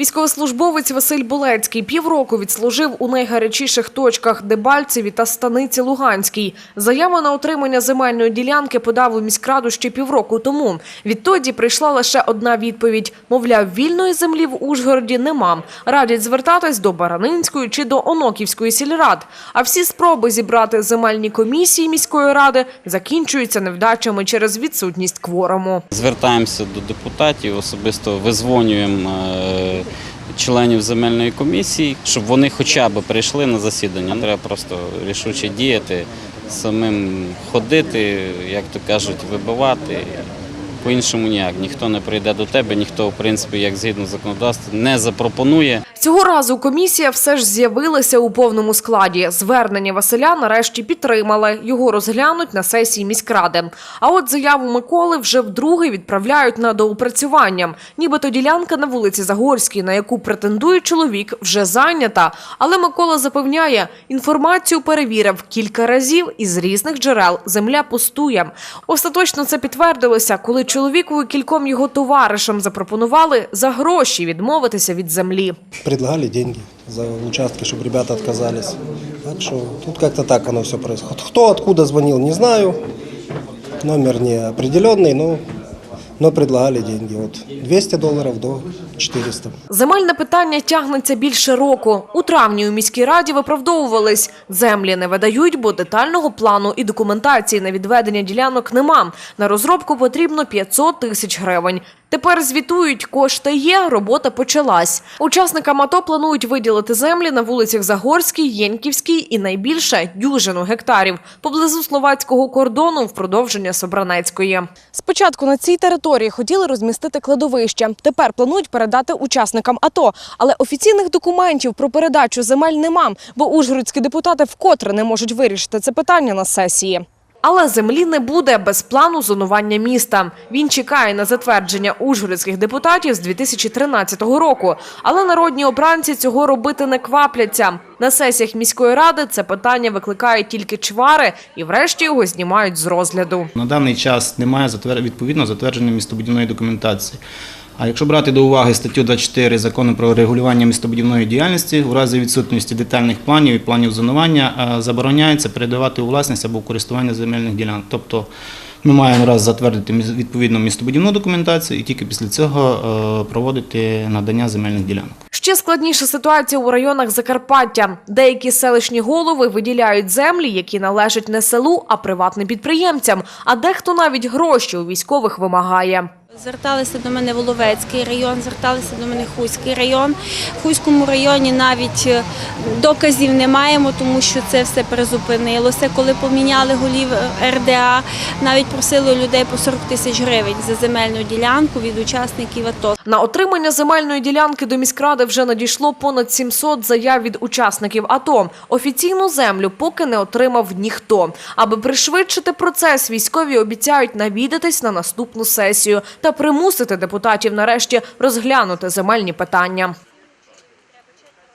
Військовослужбовець Василь Булецький півроку відслужив у найгарячіших точках Дебальцеві та Станиці Луганській. Заяву на отримання земельної ділянки подав у міськраду ще півроку тому. Відтоді прийшла лише одна відповідь. Мовляв, вільної землі в Ужгороді нема. Радять звертатись до Баранинської чи до Оноківської сільрад. А всі спроби зібрати земельні комісії міської ради закінчуються невдачами через відсутність кворуму. Звертаємося до депутатів, особисто визвонюємо е, членів земельної комісії, щоб вони хоча б прийшли на засідання. Треба просто рішуче діяти, самим ходити, як то кажуть, вибивати. По-іншому ніяк. Ніхто не прийде до тебе, ніхто, в принципі, як згідно законодавства, не запропонує. Цього разу комісія все ж з'явилася у повному складі. Звернення Василя нарешті підтримали. Його розглянуть на сесії міськради. А от заяву Миколи вже вдруге відправляють на доопрацювання. Нібито ділянка на вулиці Загорській, на яку претендує чоловік, вже зайнята. Але Микола запевняє, інформацію перевірив кілька разів із різних джерел. Земля пустує. Остаточно це підтвердилося, коли чоловікові кільком його товаришам запропонували за гроші відмовитися від землі. Предлагали деньги за участки, чтобы ребята отказались. Так что тут как-то так оно все происходит. Кто откуда звонил, не знаю. Номер не определенный, но, но предлагали деньги от 200 долларов до 400. Земельне питання тягнеться більше року. У травні у міській раді виправдовувались. Землі не видають, бо детального плану і документації на відведення ділянок нема. На розробку потрібно 500 тисяч гривень. Тепер звітують, кошти є, робота почалась. Учасникам АТО планують виділити землі на вулицях Загорській, Єнківській і найбільше – дюжину гектарів поблизу словацького кордону в продовження Собранецької. Спочатку на цій території хотіли розмістити кладовище. Тепер планують передати учасникам АТО. Але офіційних документів про передачу земель нема, бо ужгородські депутати вкотре не можуть вирішити це питання на сесії. Але землі не буде без плану зонування міста. Він чекає на затвердження ужгородських депутатів з 2013 року. Але народні обранці цього робити не квапляться. На сесіях міської ради це питання викликає тільки чвари і врешті його знімають з розгляду. На даний час немає відповідно затвердженої містобудівної документації. А якщо брати до уваги статтю 24 закону про регулювання містобудівної діяльності, у разі відсутності детальних планів і планів зонування е, забороняється передавати у власність або користування земельних ділянок. Тобто ми маємо раз затвердити відповідну містобудівну документацію і тільки після цього е, проводити надання земельних ділянок. Ще складніша ситуація у районах Закарпаття. Деякі селищні голови виділяють землі, які належать не селу, а приватним підприємцям. А дехто навіть гроші у військових вимагає. Зверталися до мене Воловецький район, зверталися до мене Хуський район. В Хуському районі навіть е, доказів не маємо, тому що це все призупинилося. Коли поміняли голів е, РДА, навіть просили людей по 40 тисяч гривень за земельну ділянку від учасників АТО. На отримання земельної ділянки до міськради вже надійшло понад 700 заяв від учасників АТО. Офіційну землю поки не отримав ніхто. Аби пришвидшити процес, військові обіцяють навідатись на наступну сесію та примусити депутатів нарешті розглянути земельні питання.